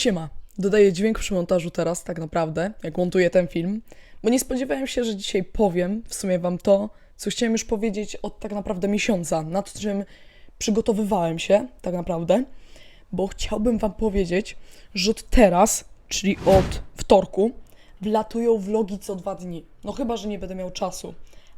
Siema, dodaję dźwięk przy montażu teraz, tak naprawdę, jak montuję ten film, bo nie spodziewałem się, że dzisiaj powiem w sumie wam to, co chciałem już powiedzieć od tak naprawdę miesiąca, nad czym przygotowywałem się, tak naprawdę, bo chciałbym wam powiedzieć, że od teraz, czyli od wtorku, wlatują vlogi co dwa dni. No chyba, że nie będę miał czasu.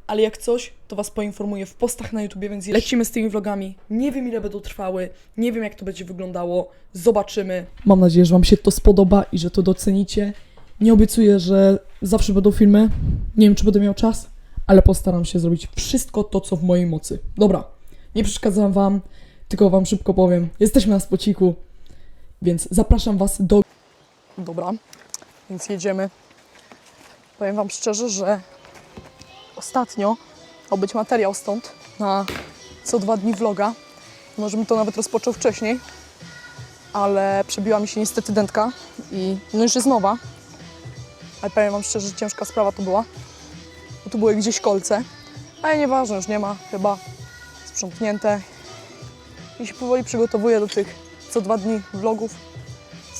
Ale jak coś, to was poinformuję w postach na YouTubie, więc lecimy z tymi vlogami. Nie wiem ile będą trwały, nie wiem jak to będzie wyglądało. Zobaczymy. Mam nadzieję, że wam się to spodoba i że to docenicie. Nie obiecuję, że zawsze będą filmy. Nie wiem, czy będę miał czas, ale postaram się zrobić wszystko to, co w mojej mocy. Dobra, nie przeszkadzam wam, tylko wam szybko powiem. Jesteśmy na spociku, więc zapraszam was do... Dobra, więc jedziemy. Powiem wam szczerze, że ostatnio miał być materiał stąd na co dwa dni vloga. Może bym to nawet rozpoczął wcześniej, ale przebiła mi się niestety dętka i no już jest nowa. Ale powiem wam szczerze, że ciężka sprawa to była, bo tu były gdzieś kolce, ale nieważne, już nie ma, chyba sprzątnięte. I się powoli przygotowuję do tych co dwa dni vlogów.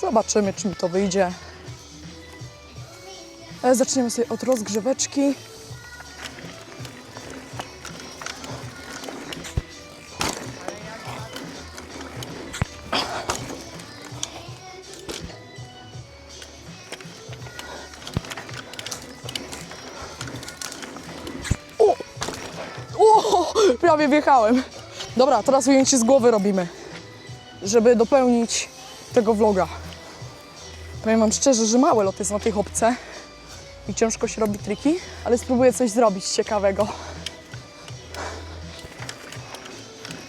Zobaczymy, czy mi to wyjdzie. Ale zaczniemy sobie od rozgrzeweczki. Prawie wjechałem. Dobra, teraz wyjęcie z głowy robimy, żeby dopełnić tego vloga. Powiem wam szczerze, że małe lot jest na tej chopce i ciężko się robi triki, ale spróbuję coś zrobić ciekawego.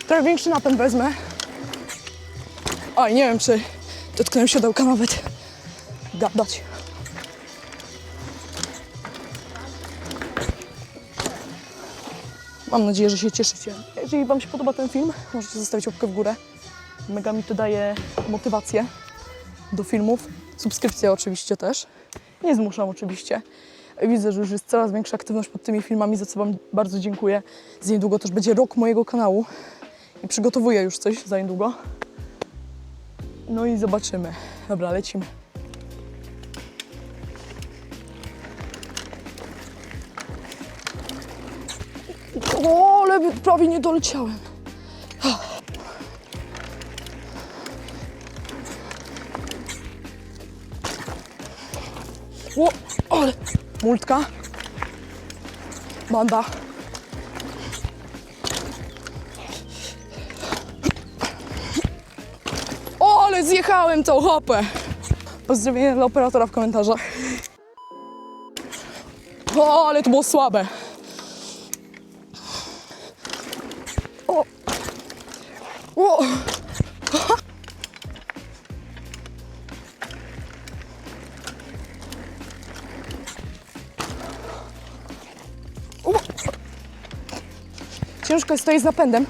Trochę większy napęd wezmę. Oj, nie wiem, czy dotknąłem siodełka nawet. Gadać. Mam nadzieję, że się cieszycie. Jeżeli Wam się podoba ten film, możecie zostawić łapkę w górę. Mega mi to daje motywację do filmów. Subskrypcję oczywiście też. Nie zmuszam oczywiście. Widzę, że już jest coraz większa aktywność pod tymi filmami, za co Wam bardzo dziękuję. Za niedługo też będzie rok mojego kanału i przygotowuję już coś za niedługo. No i zobaczymy. Dobra, lecimy. O, ale prawie nie doleciałem. O, ale multka. Banda. O, ale zjechałem tą hopę. Pozdrowienie dla operatora w komentarzach. O, ale to było słabe. O. O. Ciężko jest tutaj z napędem.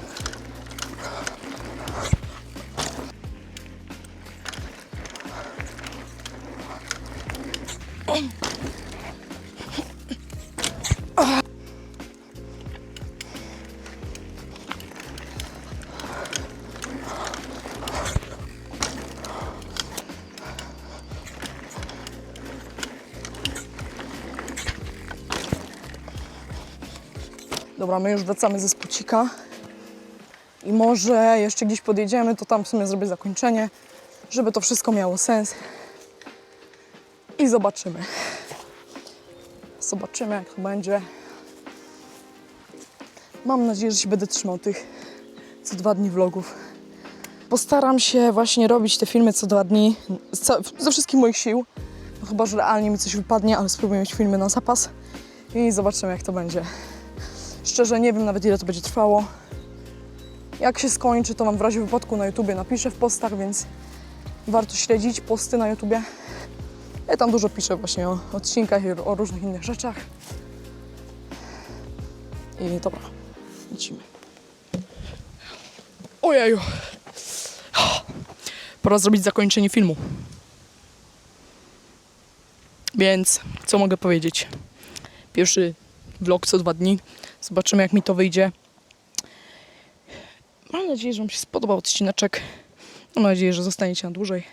Dobra, my już wracamy ze spocika. I może jeszcze gdzieś podjedziemy, to tam w sumie zrobię zakończenie, żeby to wszystko miało sens. I zobaczymy. Zobaczymy, jak to będzie. Mam nadzieję, że się będę trzymał tych co dwa dni vlogów. Postaram się właśnie robić te filmy co dwa dni ze wszystkich moich sił. No chyba, że realnie mi coś wypadnie, ale spróbuję mieć filmy na zapas i zobaczymy, jak to będzie. Szczerze nie wiem nawet ile to będzie trwało. Jak się skończy, to wam w razie wypadku na YouTubie napiszę w postach, więc warto śledzić posty na YouTubie. Ja tam dużo piszę właśnie o odcinkach i o różnych innych rzeczach. I dobra, lecimy. Ojeju. Pora zrobić zakończenie filmu. Więc co mogę powiedzieć? Pierwszy vlog co dwa dni. Zobaczymy, jak mi to wyjdzie. Mam nadzieję, że Wam się spodobał odcineczek. Mam nadzieję, że zostaniecie na dłużej.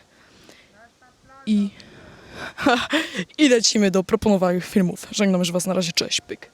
i... I lecimy do proponowanych filmów. Żegnam już was na razie, cześć, pyk.